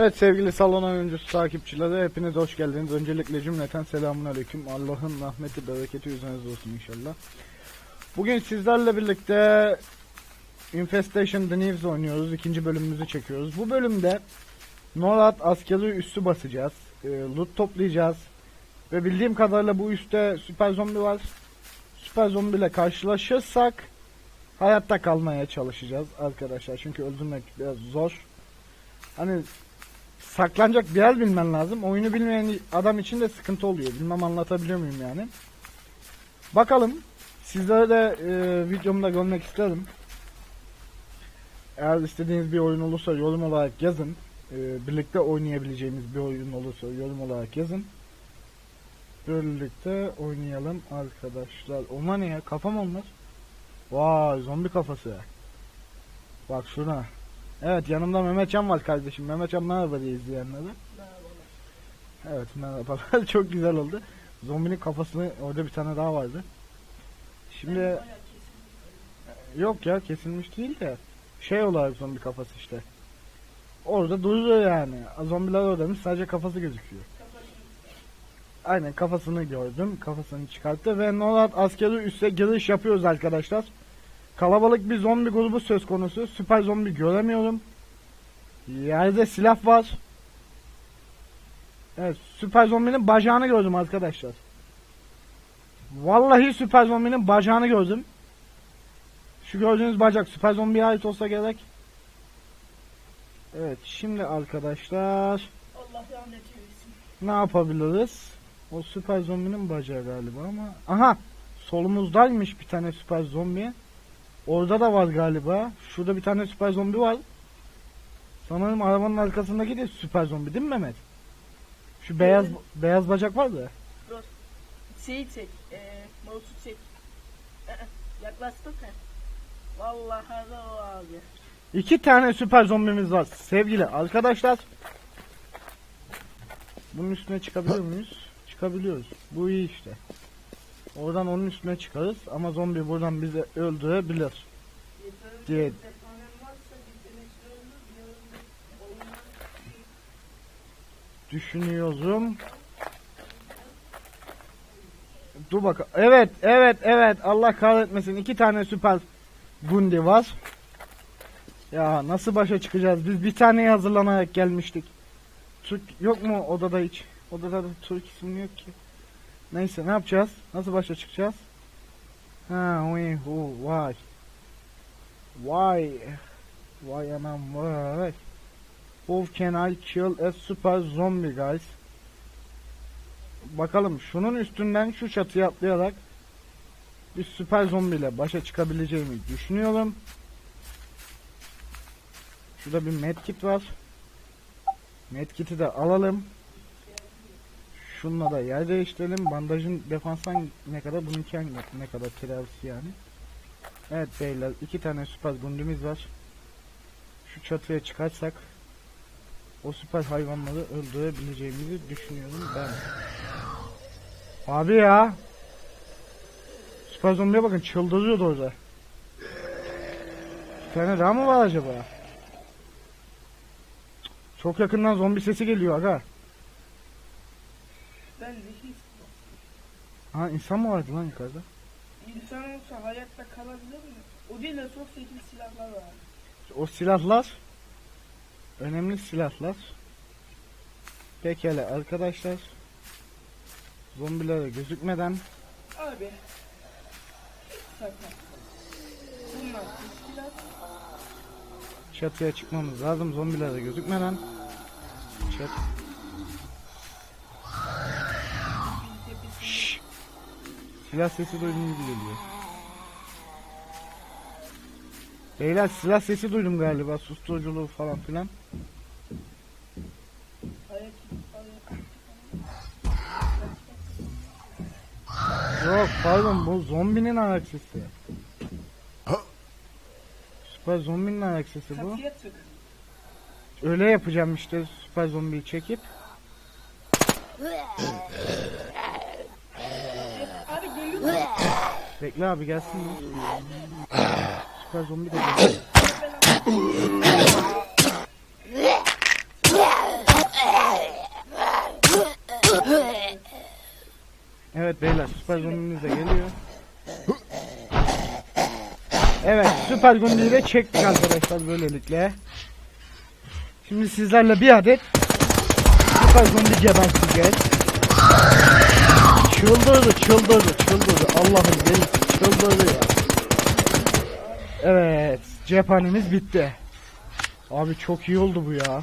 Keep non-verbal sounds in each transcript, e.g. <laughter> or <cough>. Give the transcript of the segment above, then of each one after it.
Evet sevgili salon oyuncusu takipçileri hepiniz hoş geldiniz. Öncelikle cümleten selamun aleyküm. Allah'ın rahmeti bereketi üzerinize olsun inşallah. Bugün sizlerle birlikte Infestation The News oynuyoruz. İkinci bölümümüzü çekiyoruz. Bu bölümde Norad askeri üssü basacağız. E, loot toplayacağız. Ve bildiğim kadarıyla bu üstte süper zombi var. Süper zombi ile karşılaşırsak hayatta kalmaya çalışacağız arkadaşlar. Çünkü öldürmek biraz zor. Hani saklanacak bir yer bilmen lazım. Oyunu bilmeyen adam için de sıkıntı oluyor. Bilmem anlatabiliyor muyum yani. Bakalım. Sizlere de e, videomda görmek isterim. Eğer istediğiniz bir oyun olursa yorum olarak yazın. E, birlikte oynayabileceğimiz bir oyun olursa yorum olarak yazın. Birlikte oynayalım arkadaşlar. Onlar ne ya? Kafa mı onlar? Vay zombi kafası. Bak şuna. Evet yanımda Mehmetcan var kardeşim. Mehmetcan merhaba diye izleyenlere. Evet merhabalar. <laughs> Çok güzel oldu. Zombinin kafasını orada bir tane daha vardı. Şimdi yok ya kesilmiş değil de şey olarak zombi kafası işte. Orada duruyor yani. Zombiler oradaymış sadece kafası gözüküyor. Aynen kafasını gördüm. Kafasını çıkarttı ve Norad askeri üsse giriş yapıyoruz arkadaşlar. Kalabalık bir zombi grubu söz konusu. Süper zombi göremiyorum. Yerde silah var. Evet, süper zombinin bacağını gördüm arkadaşlar. Vallahi süper zombinin bacağını gördüm. Şu gördüğünüz bacak süper zombiye ait olsa gerek. Evet, şimdi arkadaşlar Allah ne yapabiliriz? O süper zombinin bacağı galiba ama. Aha! Solumuzdaymış bir tane süper zombi. Orada da var galiba. Şurada bir tane süper zombi var. Sanırım arabanın arkasındaki de süper zombi değil mi Mehmet? Şu beyaz beyaz bacak var da. Şeyi çek. Eee mouse'u çek. Ee, yaklaştık he. Vallahi da o abi. İki tane süper zombimiz var sevgili arkadaşlar. Bunun üstüne çıkabiliyor muyuz? Çıkabiliyoruz. Bu iyi işte. Oradan onun üstüne çıkarız ama zombi buradan bizi öldürebilir. Diye. Düşünüyorum. Dur bak. Evet, evet, evet. Allah kahretmesin. İki tane süper gundi var. Ya nasıl başa çıkacağız? Biz bir taneye hazırlanarak gelmiştik. Türk yok mu odada hiç? Odada da Türk isimli yok ki. Neyse ne yapacağız? Nasıl başa çıkacağız? Ha, uy, hu, vay. Why? Why anam vay. How can I kill a super zombie guys? Bakalım şunun üstünden şu çatıya atlayarak bir süper zombiyle başa çıkabileceğimi düşünüyorum. Şurada bir medkit var. Medkit'i de alalım. Şununla da yer değiştirelim. Bandajın defanstan ne kadar? Bununki hangi ne kadar tedavisi yani. Evet beyler iki tane süper gundimiz var. Şu çatıya çıkarsak o süper hayvanları öldürebileceğimizi düşünüyorum ben. Abi ya. Süper zombiye bakın çıldırıyordu orada. Bir tane daha mı var acaba? Çok yakından zombi sesi geliyor aga. Ben Ha insan mı vardı lan yukarıda? insan olsa hayatta kalabilir mi? O değil de çok zeki silahlar var. O silahlar önemli silahlar. Pekala arkadaşlar. Zombilere gözükmeden Abi. Sakın. Bunlar silah. çatıya çıkmamız lazım. Zombilere gözükmeden. Çat. Silah sesi duydum gibi geliyor. Beyler silah sesi duydum galiba. Susturuculuğu falan filan. Yok pardon bu zombinin ayak sesi. Süper zombinin ayak sesi bu. Öyle yapacağım işte süper zombiyi çekip. Bekle abi gelsin mi? Süper zombi de. Evet beyler süper zombimiz de geliyor. Evet süper zombiyi de çektik arkadaşlar böylelikle. Şimdi sizlerle bir adet süper zombi geberteceğiz. Çıldırdı çıldırdı çıldırdı Allah'ım deli çıldırdı ya. Evet cephanemiz bitti. Abi çok iyi oldu bu ya.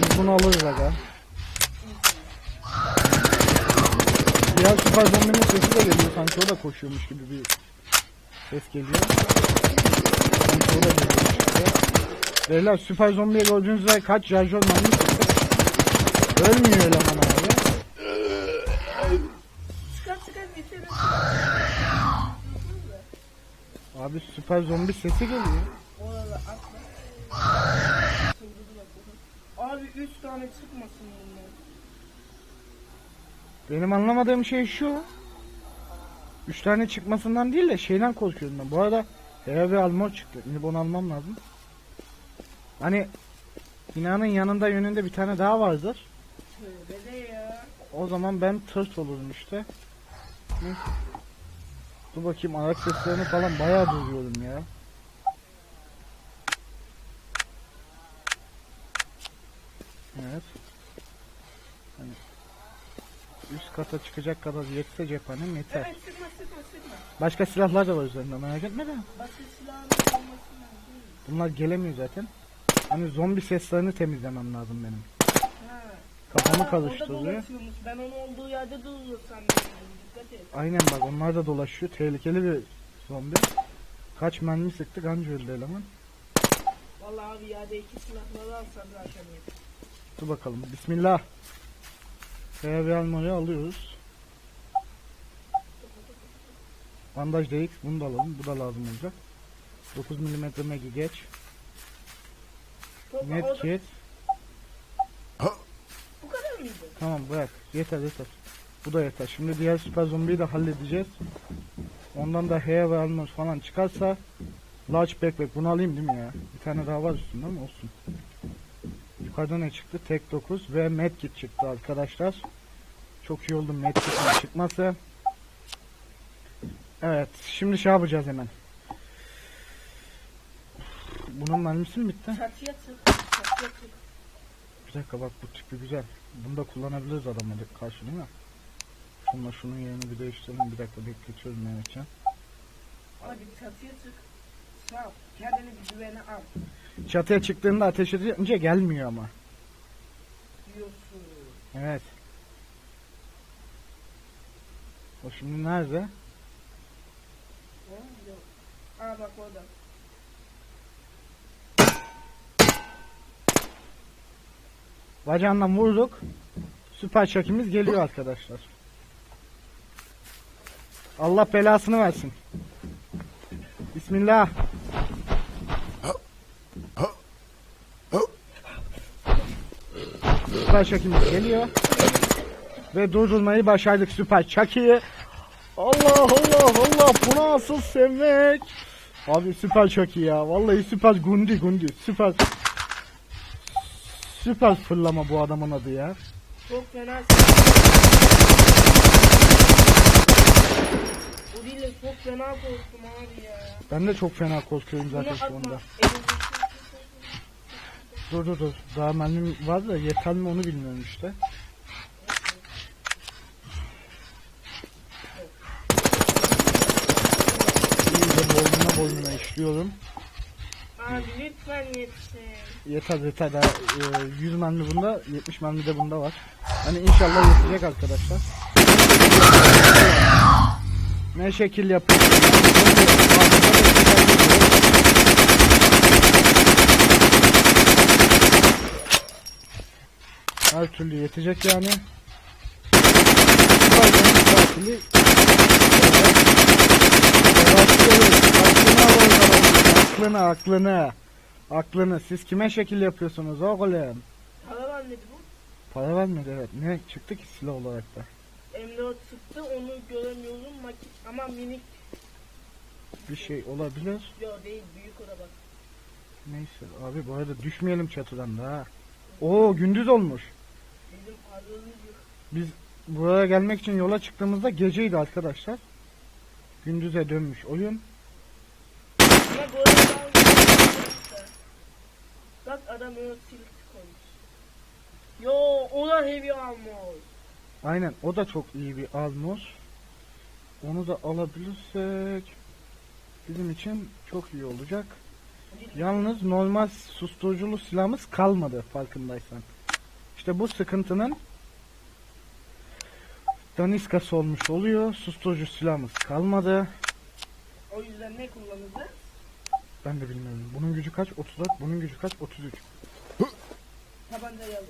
Biz bunu alırız aga. Diğer süper zombinin sesi de geliyor sanki o da koşuyormuş gibi bir ses geliyor. Sanki o da geliyormuş gibi. Beyler süper zombiye gördüğünüz üzere kaç şarjör mermi sıktık. Ölmüyor eleman abi. çıkar çıkar getirin. Abi süper zombi sesi geliyor. Orada atla. Bunu. Abi 3 tane çıkmasın bunlar. Benim anlamadığım şey şu. Üç tane çıkmasından değil de şeyden korkuyorum ben. Bu arada Hera Almor çıktı. Şimdi onu almam lazım. Hani binanın yanında yönünde bir tane daha vardır. Tövbe de ya. O zaman ben tırt olurum işte. Neyse. Dur bakayım ayak seslerini falan bayağı duyuyorum ya. Evet. Hani üst kata çıkacak kadar yetse cephanem yeter. Evet sıkma sıkma sıkma. Başka silahlar da var üzerinde merak etme de. Başka silahın olmasın. Bunlar gelemiyor zaten. Hani zombi seslerini temizlemem lazım benim. Ha. Kafamı karıştırıyor. Ben onu olduğu yerde duruyor sandım. Aynen bak onlar da dolaşıyor. Tehlikeli bir zombi. Kaç mermi sıktık anca öldü eleman. Vallahi abi yerde iki silahları alsam zaten. Dur bakalım. Bismillah. Bir almayı alıyoruz. Bandaj DX bunu da alalım. Bu da lazım olacak. 9 mm megi geç. Net kit. Bu kadar mıydı? Tamam bırak. Yeter yeter. Bu da yeter. Şimdi diğer süper zombiyi de halledeceğiz. Ondan da Hea ve Almos falan çıkarsa Large Backpack bunu alayım değil mi ya? Bir tane daha var üstünde ama olsun. Yukarıda ne çıktı? Tek 9 ve Medkit çıktı arkadaşlar. Çok iyi oldu Medkit'in çıkması. Evet. Şimdi şey yapacağız hemen. Bunun mermisi mi bitti? Çatıya çık. Bir dakika bak bu tipi güzel. Bunu da kullanabiliriz adamla karşı değil mi? Şunla şunun yerini bir değiştirelim. Bir dakika bekletiyorum Mehmetcan. Abi çatıya çık. Sağ ol. Kendini bir güvene al. Çatıya çıktığında ateş edince gelmiyor ama. Diyorsun. Evet. O şimdi nerede? Ha? Yok. Aa bak orada. Bacağından vurduk. Süper çakimiz geliyor arkadaşlar. Allah belasını versin. Bismillah. Süper çakimiz geliyor. Ve durdurmayı başardık süper çakiyi. Allah Allah Allah bu nasıl sevmek. Abi süper çaki ya. Vallahi süper gundi gundi. Süper Süper fırlama bu adamın adı ya. Çok fena. O değil de çok fena korktum abi ya. Ben de çok fena korkuyorum Bunu zaten şu atma. anda. Dur dur dur. Daha mermim var da yeter mi onu bilmiyorum işte. İyice boynuna boynuna işliyorum. Abi lütfen yetişin. Yeter yeter daha e, 100 mermi bunda 70 mermi de bunda var. Hani inşallah yetecek arkadaşlar. Ne şekil yapıyorsun? Her türlü yetecek yani. Tatili. Aklını aklını. Aklını. Siz kime şekil yapıyorsunuz oğlum? Para var dedi bu. Para vermedi evet. Ne çıktı ki silah olarak da? M4 çıktı onu göremiyorum ama minik Bir şey olabilir. yo değil büyük o da bak. Neyse abi bu arada düşmeyelim çatıdan da ha. Oo gündüz olmuş. Bizim yok. Biz buraya gelmek için yola çıktığımızda geceydi arkadaşlar. Gündüze dönmüş oyun. Bu arada Bak adam öyle silik koymuş. Yo o da heavy almış. Aynen o da çok iyi bir Almos. Onu da alabilirsek bizim için çok iyi olacak. Yalnız normal susturuculu silahımız kalmadı farkındaysan. İşte bu sıkıntının daniskası olmuş oluyor. Susturucu silahımız kalmadı. O yüzden ne kullanacağız? Ben de bilmiyorum. Bunun gücü kaç? 34. Bunun gücü kaç? 33. Tabancayı alır.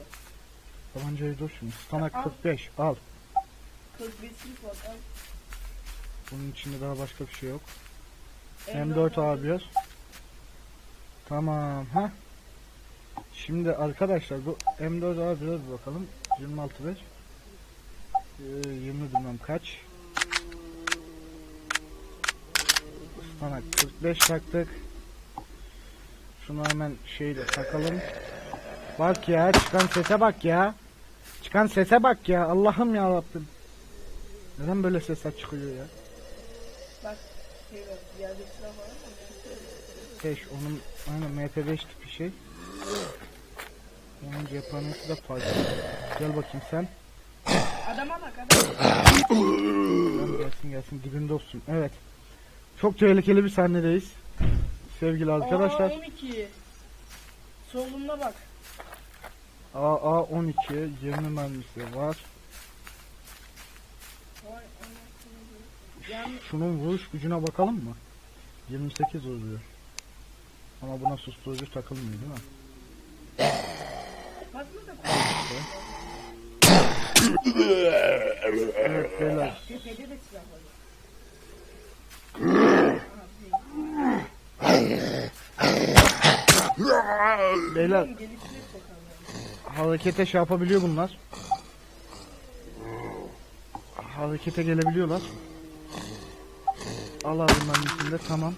Tabancayı dur şimdi. Stanak 45. Al. 41 silik var. al. Bunun içinde daha başka bir şey yok. M4 M4 A1. Tamam. ha. Şimdi arkadaşlar bu M4 A1'e bir bakalım. 26 5. Ee, 20 bilmem kaç. Stanak 45 taktık. Şunu hemen şeyle takalım. Bak ya çıkan sese bak ya. Çıkan sese bak ya. Allah'ım ya Rabbim. Neden böyle sesler çıkıyor ya? Bak şey var. Yerde silah var ama. 5 onun aynen MP5 tipi şey. Onun cephanesi de farklı. Gel bakayım sen. Adama bak adam. Gel gelsin gelsin dibinde olsun. Evet. Çok tehlikeli bir sahnedeyiz. Sevgili arkadaşlar. Aa, 12. Solumda bak. AA 12 20 mermisi var. Şunun vuruş gücüne bakalım mı? 28 vuruyor. Ama buna susturucu takılmıyor değil mi? Evet beyler. tepede de silah var. Beyler harekete şey yapabiliyor bunlar. Harekete gelebiliyorlar. Al abi mermisini de tamam.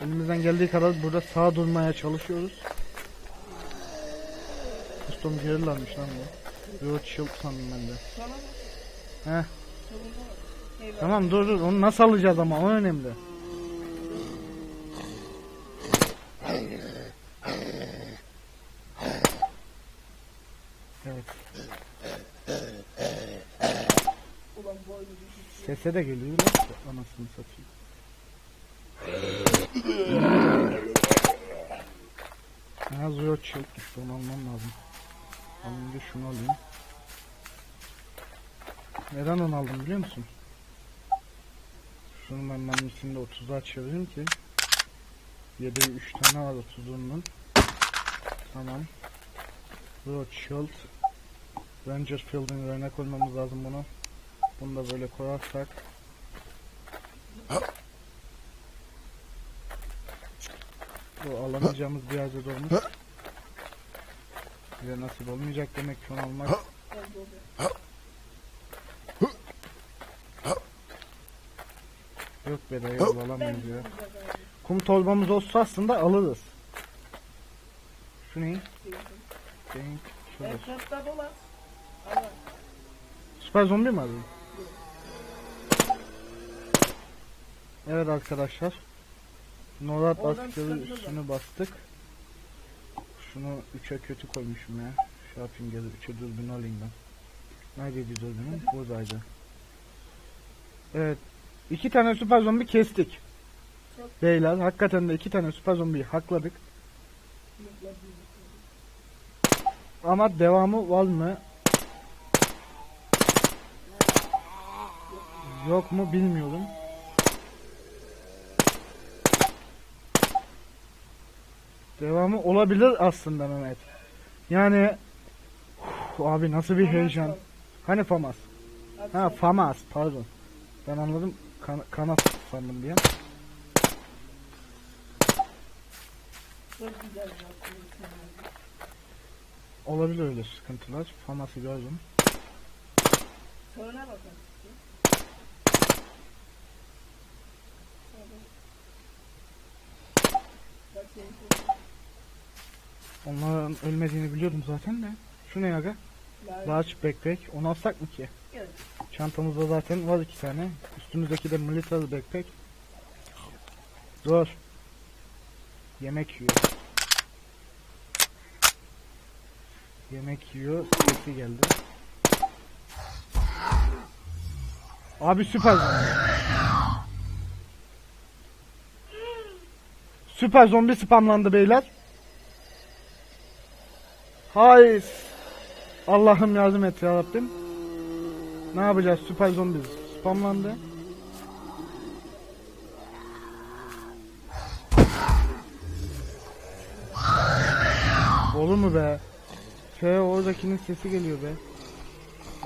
Elimizden geldiği kadar burada sağ durmaya çalışıyoruz. Custom gerilermiş lan bu. Road shield sandım ben de. Heh. Tamam dur dur onu nasıl alacağız ama o önemli. Evet. Ulan bu oyunu bir şey. Sese de geliyor lan. Anasını satayım. <laughs> Ha Zero Shield düştü onu almam lazım. Alınca şunu alayım. Neden onu aldım biliyor musun? Şunu ben mermisini de 30'a çevireyim ki. Yedeği 3 tane var 30'unun. Tamam. Zero Shield. Ranger Field'in yerine koymamız lazım bunu. Bunu da böyle koyarsak. Bu alamayacağımız bir yerde dolmuş. Bize nasip olmayacak demek ki onu almak. Yok be dayı alamayız ya. Kum torbamız olsa aslında alırız. Şu ne? Denk. Şurada. Süper zombi mi arıyor? Evet arkadaşlar. Norat Oradan askeri üstünü bastık. Şunu 3'e kötü koymuşum ya. Şey yapayım gel 3'e dürbün alayım ben. Neredeydi dürbünüm? Buradaydı. Evet. iki tane süper zombi kestik. Çok- Beyler hakikaten de iki tane süper zombiyi hakladık. Ama devamı var mı? Yok mu bilmiyorum. Devamı olabilir aslında Mehmet. Yani uf, abi nasıl bir heyecan. Hani Famas? Ha Famas pardon. Ben anladım. Kan kanat sandım bir an. Olabilir öyle sıkıntılar. Famas'ı gördüm. Sonra bakalım. Bak Onların ölmediğini biliyordum zaten de. Şu ne aga? Large backpack. Onu alsak mı ki? Evet. Çantamızda zaten var iki tane. Üstümüzdeki de military backpack. Dur. Yemek yiyor. Yemek yiyor. Sesi geldi. Abi süper zombi. Süper zombi spamlandı beyler. Hayır. Allah'ım yardım et ya Rabbim. Ne yapacağız? Süper zombi spamlandı. Olur mu be? F oradakinin sesi geliyor be.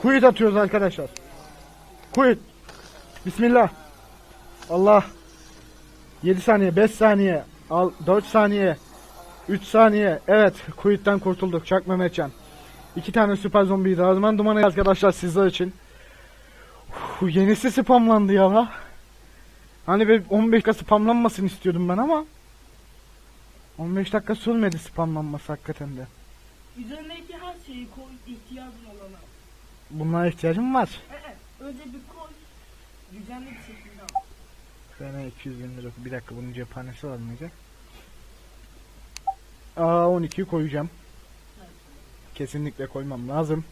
Quit atıyoruz arkadaşlar. Quit. Bismillah. Allah. 7 saniye, 5 saniye, al 4 saniye, 3 saniye. Evet, quit'ten kurtulduk. Çak Mehmetcan. İki tane süper zombi Razman dumanı arkadaşlar sizler için. Uf, yenisi spamlandı ya. Hani bir 15 dakika spamlanmasını istiyordum ben ama 15 dakika sürmedi spamlanması hakikaten de. Üzerindeki her şeyi koy ihtiyacın olana. Bunlara ihtiyacım var. Ee, önce bir koy. Düzenli bir şekilde al. Fena 220 lira. Bir dakika bunun cephanesi var mıydı? Aa 12'yi koyacağım. Kesinlikle koymam lazım.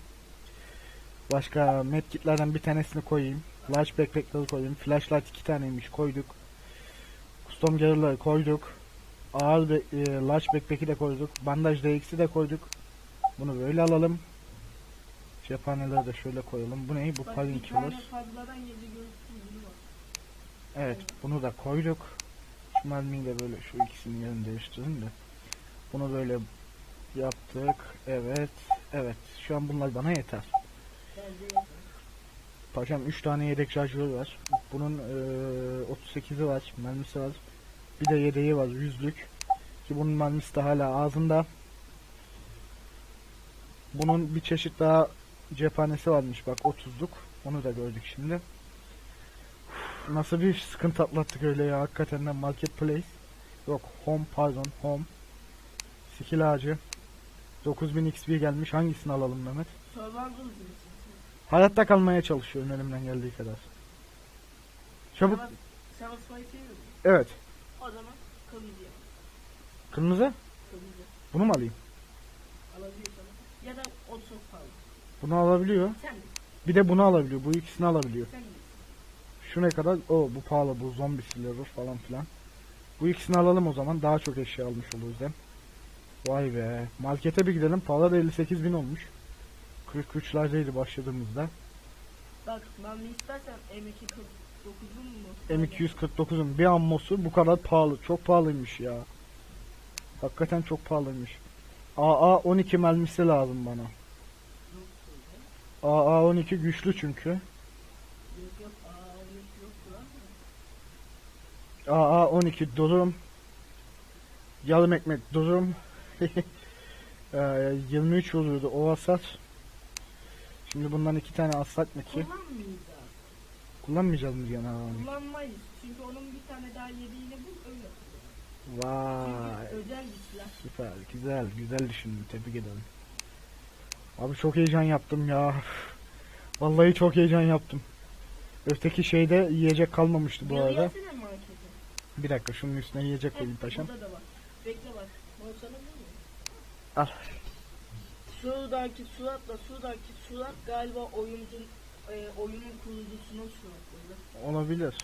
Başka medkitlerden bir tanesini koyayım. Large backpack'ları koyayım. Flashlight iki taneymiş koyduk. Custom gear'ları koyduk. Ağır be- e, large backpack'i de koyduk. Bandaj DX'i de koyduk. Bunu böyle alalım. Cephaneleri de şöyle koyalım. Bu ne? Bu bunu var. Evet bunu da koyduk. Şu mermiyi de böyle şu ikisinin yerini değiştirin de. Bunu böyle yaptık. Evet. Evet. Şu an bunlar bana yeter. Paşam 3 tane yedek şarjörü var. Bunun eee 38'i var. Mermisi var. Bir de yedeği var. Yüzlük. Ki bunun mermisi de hala ağzında. Bunun bir çeşit daha cephanesi varmış. Bak 30'luk. Onu da gördük şimdi. Nasıl bir sıkıntı atlattık öyle ya. Hakikaten de marketplace. Yok home pardon home. Skill ağacı. 9000 XP gelmiş. Hangisini alalım Mehmet? Hayatta kalmaya çalışıyorum elimden geldiği kadar. Çabuk. Seviyorum. Evet. O zaman kırmızı yap. Kırmızı. Kırmızı. Bunu mu alayım? Alabiliyorsan. Ya da o çok pahalı. Bunu alabiliyor. Sen de. Bir de bunu alabiliyor. Bu ikisini alabiliyor. Sen de. Şu ne kadar? O bu pahalı. Bu zombi silahı falan filan. Bu ikisini alalım o zaman. Daha çok eşya almış oluruz hem. Vay be. Markete bir gidelim. Pahalı da 58 bin olmuş. 43'lerdeydi başladığımızda. Bak ben de istersen M249'un mu? M249'un bir ammosu bu kadar pahalı. Çok pahalıymış ya. Hakikaten çok pahalıymış. AA 12 mermisi lazım bana. AA 12 güçlü çünkü. Aa öyle yok lan. AA 12 durum. Yarım ekmek durum. <laughs> Ee, 23 oluyordu o hasar. Şimdi bundan iki tane alsak mı ki? Kullanmayacağız. Mı yani? Kullanmayız. Çünkü onun bir tane daha yediğini bul öyle. Vay. Özel bir silah. Süper, güzel, güzel düşündün. Tebrik ederim. Abi çok heyecan yaptım ya. Vallahi çok heyecan yaptım. Öteki şeyde yiyecek kalmamıştı bu arada. Bir dakika şunun üstüne yiyecek koyayım paşam. Burada da var. Bekle bak. Mi? Al. Şuradaki suratla şuradaki surat galiba oyuncun e, oyunun kurucusunun suratları. Olabilir.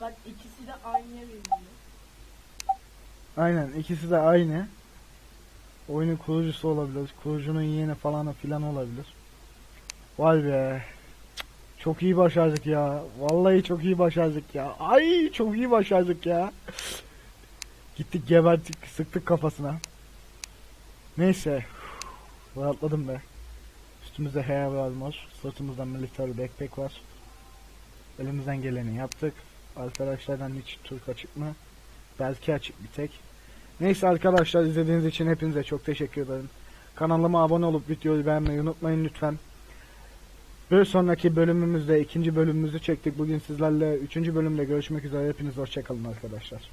Bak ikisi de aynı birbirine. Aynen ikisi de aynı. Oyunun kurucusu olabilir. Kurucunun yeğeni falan filan olabilir. Vay be. Çok iyi başardık ya. Vallahi çok iyi başardık ya. Ay çok iyi başardık ya. Gittik gebertik sıktık kafasına. Neyse. Rahatladım be. Üstümüzde hair var. Sırtımızda military backpack var. Elimizden geleni yaptık. Arkadaşlardan hiç Türk açık mı? Belki açık bir tek. Neyse arkadaşlar izlediğiniz için hepinize çok teşekkür ederim. Kanalıma abone olup videoyu beğenmeyi unutmayın lütfen. Bir sonraki bölümümüzde ikinci bölümümüzü çektik. Bugün sizlerle üçüncü bölümde görüşmek üzere. Hepiniz hoşçakalın arkadaşlar.